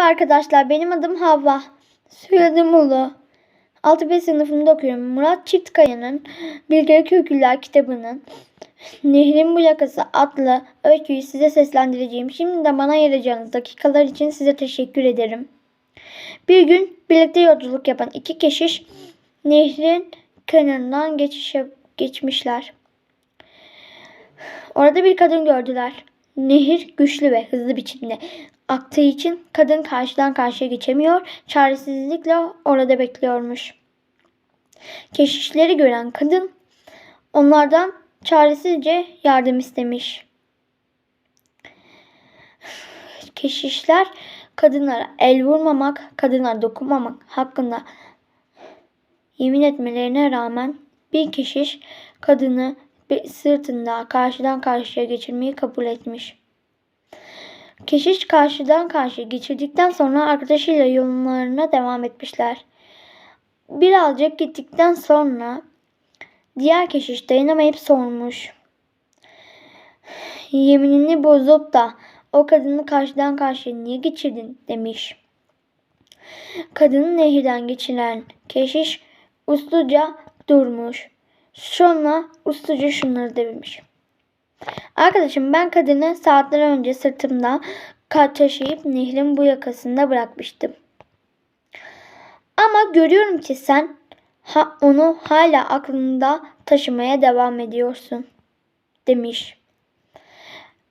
Merhaba arkadaşlar, benim adım Havva. Soyadım Ulu. 6B sınıfında okuyorum. Murat Çiftkaya'nın Bilgelik Öyküler kitabının Nehrin Bu Yakası adlı öyküyü size seslendireceğim. Şimdi de bana ayıracağınız dakikalar için size teşekkür ederim. Bir gün birlikte yolculuk yapan iki keşiş nehrin kenarından geçiş, geçmişler. Orada bir kadın gördüler. Nehir güçlü ve hızlı biçimde aktığı için kadın karşıdan karşıya geçemiyor, çaresizlikle orada bekliyormuş. Keşişleri gören kadın onlardan çaresizce yardım istemiş. Keşişler kadınlara el vurmamak, kadınlara dokunmamak hakkında yemin etmelerine rağmen bir keşiş kadını sırtında karşıdan karşıya geçirmeyi kabul etmiş. Keşiş karşıdan karşıya geçirdikten sonra arkadaşıyla yollarına devam etmişler. Birazcık gittikten sonra diğer keşiş dayanamayıp sormuş. Yeminini bozup da o kadını karşıdan karşıya niye geçirdin demiş. Kadını nehirden geçiren keşiş usluca durmuş. Sonra usluca şunları demiş. Arkadaşım ben kadını saatler önce sırtımda kat taşıyıp nehrin bu yakasında bırakmıştım. Ama görüyorum ki sen ha, onu hala aklında taşımaya devam ediyorsun demiş.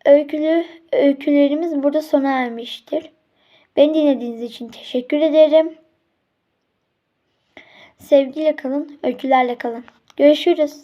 Öykülü, öykülerimiz burada sona ermiştir. Beni dinlediğiniz için teşekkür ederim. Sevgiyle kalın, öykülerle kalın. Görüşürüz.